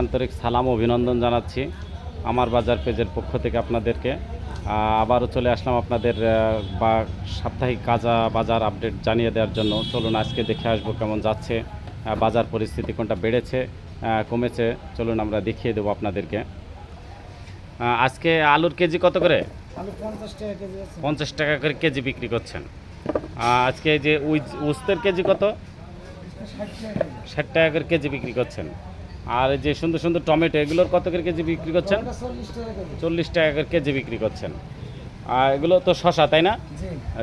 আন্তরিক সালাম অভিনন্দন জানাচ্ছি আমার বাজার পেজের পক্ষ থেকে আপনাদেরকে। আবারও চলে আসলাম আপনাদের বা সাপ্তাহিক কাজা বাজার আপডেট জানিয়ে দেওয়ার জন্য। চলুন আজকে দেখে আসব কেমন যাচ্ছে বাজার পরিস্থিতি কোনটা বেড়েছে কমেছে। চলুন আমরা দেখিয়ে দেবো আপনাদেরকে। আজকে আলুর কেজি কত করে? পঞ্চাশ টাকা করে কেজি বিক্রি করছেন। আজকে যে উস্তের কেজি কত? ষাট টাকা করে কেজি বিক্রি করছেন। আর যে সুন্দর সুন্দর টমেটো এগুলোর কত করে কেজি বিক্রি করছেন? চল্লিশ টাকা করে কেজি বিক্রি করছেন। আর এগুলো তো শশা তাই না?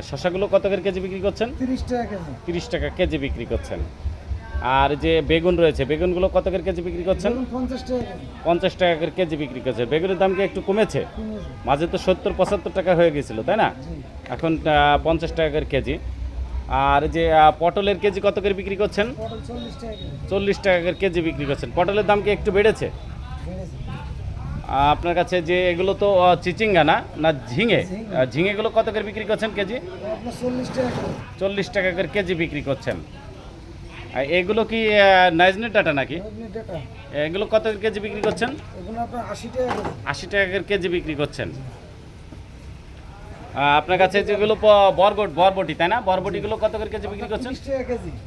শশাগুলো কত করে কেজি বিক্রি করছেন? তিরিশ টাকা কেজি। তিরিশ টাকা কেজি বিক্রি করছেন। আর যে বেগুন রয়েছে বেগুনগুলো কত করে কেজি বিক্রি করছেন? পঞ্চাশ টাকা করে কেজি বিক্রি করছে বেগুনের দাম কি একটু কমেছে? মাঝে তো সত্তর পঁচাত্তর টাকা হয়ে গেছিল তাই না? এখন পঞ্চাশ টাকা করে কেজি। আর যে পটলের কেজি কত করে বিক্রি করছেন? চল্লিশ টাকা করে কেজি বিক্রি করছেন। পটলের দাম কি একটু বেড়েছে? আপনার কাছে যে এগুলো তো চিচিঙ্গা না? না ঝিঙে? ঝিঙেগুলো কত করে বিক্রি করছেন কেজি? চল্লিশ টাকা করে। কেজি বিক্রি করছেন। এগুলো কি নাইজনে ডাটা নাকি? এগুলো কত করে কেজি বিক্রি করছেন? আশি টাকা করে কেজি বিক্রি করছেন। আপনার কাছে যেগুলো বরবট বরবটি তাই না? বরবটিগুলো কত করে কেজি বিক্রি করছেন?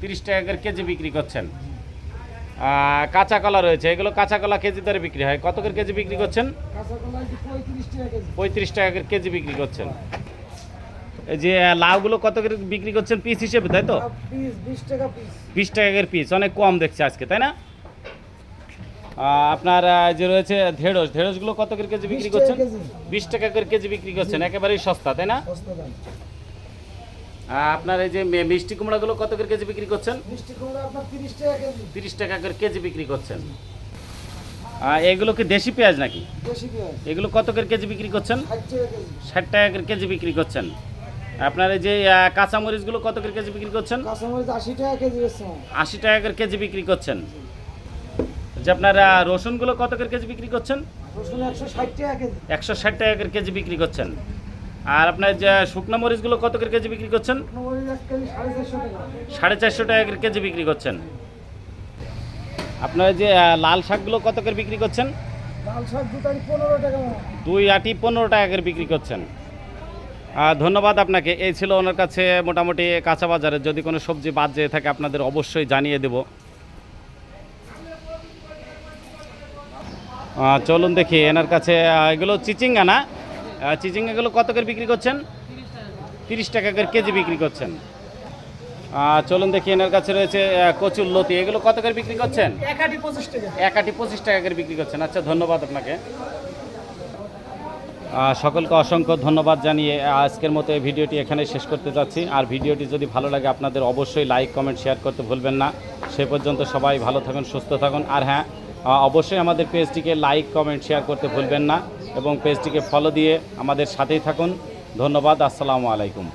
তিরিশ টাকা করে কেজি বিক্রি করছেন। কাঁচা কলা রয়েছে এগুলো কাঁচা কলা কেজি দরে বিক্রি হয়। কত করে কেজি বিক্রি করছেন? পঁয়ত্রিশ টাকা করে কেজি বিক্রি করছেন। এই যে লাউগুলো কত করে বিক্রি করছেন? পিস হিসেবে তাই তো? বিশ টাকা পিস। করে পিস অনেক কম দেখছে আজকে তাই না? আপনার যে রয়েছে ঢেঁড়স ঢেঁড়সগুলো কত করে কেজি বিক্রি করছেন? বিশ টাকা করে কেজি বিক্রি করছেন একেবারেই সস্তা তাই না? আপনার এই যে মিষ্টি কুমড়াগুলো কত করে কেজি বিক্রি করছেন? মিষ্টি কুমড়া আপনার তিরিশ টাকা কেজি। তিরিশ টাকা করে কেজি বিক্রি করছেন। এগুলো কি দেশি পেঁয়াজ নাকি? দেশি পেঁয়াজ। এগুলো কত করে কেজি বিক্রি করছেন? ষাট টাকা করে কেজি বিক্রি করছেন। আপনার এই যে কাঁচামরিচগুলো কত করে কেজি বিক্রি করছেন? আশি টাকা কেজি আশি টাকা করে কেজি বিক্রি করছেন। যে আপনারা রসুনগুলো কত করে কেজি বিক্রি করছেন? রসুন একশো ষাট টাকা করে কেজি বিক্রি করছেন। আর আপনার যে শুকনো মরিচগুলো কত করে কেজি বিক্রি করছেন? সাড়ে চারশো টাকা। করে কেজি বিক্রি করছেন। আপনার যে লাল শাকগুলো কত করে বিক্রি করছেন। দুই আটি পনেরো টাকা করে বিক্রি করছেন। ধন্যবাদ আপনাকে। এই ছিল ওনার কাছে মোটামুটি কাঁচা বাজারে যদি কোনো সবজি বাদ যেয়ে থাকে আপনাদের অবশ্যই জানিয়ে দেব। চলুন দেখি এনার কাছে এগুলো চিচিঙ্গা না? চিচিঙ্গাগুলো কত করে বিক্রি করছেন? তিরিশ টাকা করে কেজি বিক্রি করছেন। চলুন দেখি এনার কাছে রয়েছে কচুর লতি। এগুলো কত করে বিক্রি করছেন? এক আটি পঁচিশ টাকা। করে বিক্রি করছেন। আচ্ছা ধন্যবাদ আপনাকে। সকলকে অসংখ্য ধন্যবাদ জানিয়ে আজকের মতো এই ভিডিওটি এখানে শেষ করতে যাচ্ছি। আর ভিডিওটি যদি ভালো লাগে আপনাদের অবশ্যই লাইক কমেন্ট শেয়ার করতে ভুলবেন না। সে পর্যন্ত সবাই ভালো থাকুন সুস্থ থাকুন। আর হ্যাঁ অবশ্যই আমাদের পেজটিকে লাইক কমেন্ট শেয়ার করতে ভুলবেন না এবং পেজটিকে ফলো দিয়ে আমাদের সাথেই থাকুন। ধন্যবাদ, আসসালামু আলাইকুম।